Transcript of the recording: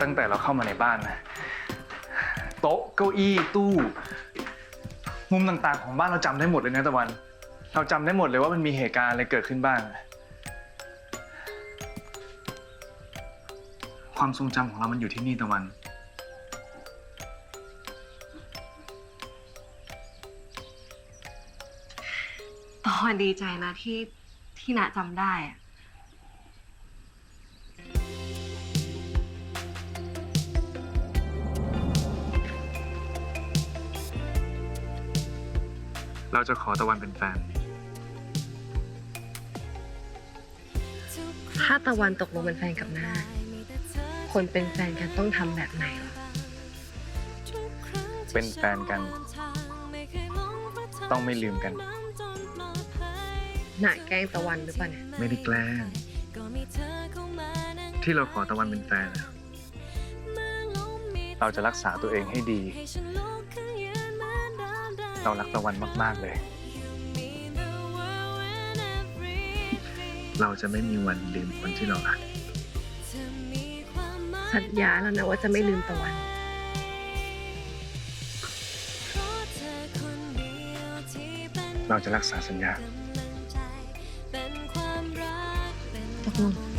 ตั้งแต่เราเข้ามาในบ้านนะ โต๊ะเก้าอี้ตู้ มุมต่างๆ ของบ้านเราจำได้หมดเลยนะตะวัน เราจำได้หมดเลยว่ามันมีเหตุการณ์อะไรเกิดขึ้นบ้าง ความทรงจำของเรามันอยู่ที่นี่ตะวัน ตอนดีใจนะที่ที่ณจำได้อะ เราจะขอตะวันเป็นแฟน ถ้าตะวันตกลงเป็นแฟนกับนาคนเป็นแฟนกันต้องทำแบบไหนล่ะเป็นแฟนกัน ต้องไม่ลืมกันน่าแกล้งตะวันหรือเปล่าเนี่ย ไม่ได้แกล้ง ที่เราขอตะวันเป็นแฟนอะเราจะรักษาตัวเองให้ดี เรารักตะวันมาก ๆ เลย เราจะไม่มีวันลืมคนที่เรารัก สัญญาแล้วนะว่าจะไม่ลืมตะวัน เราจะรักษาสัญญาตกลง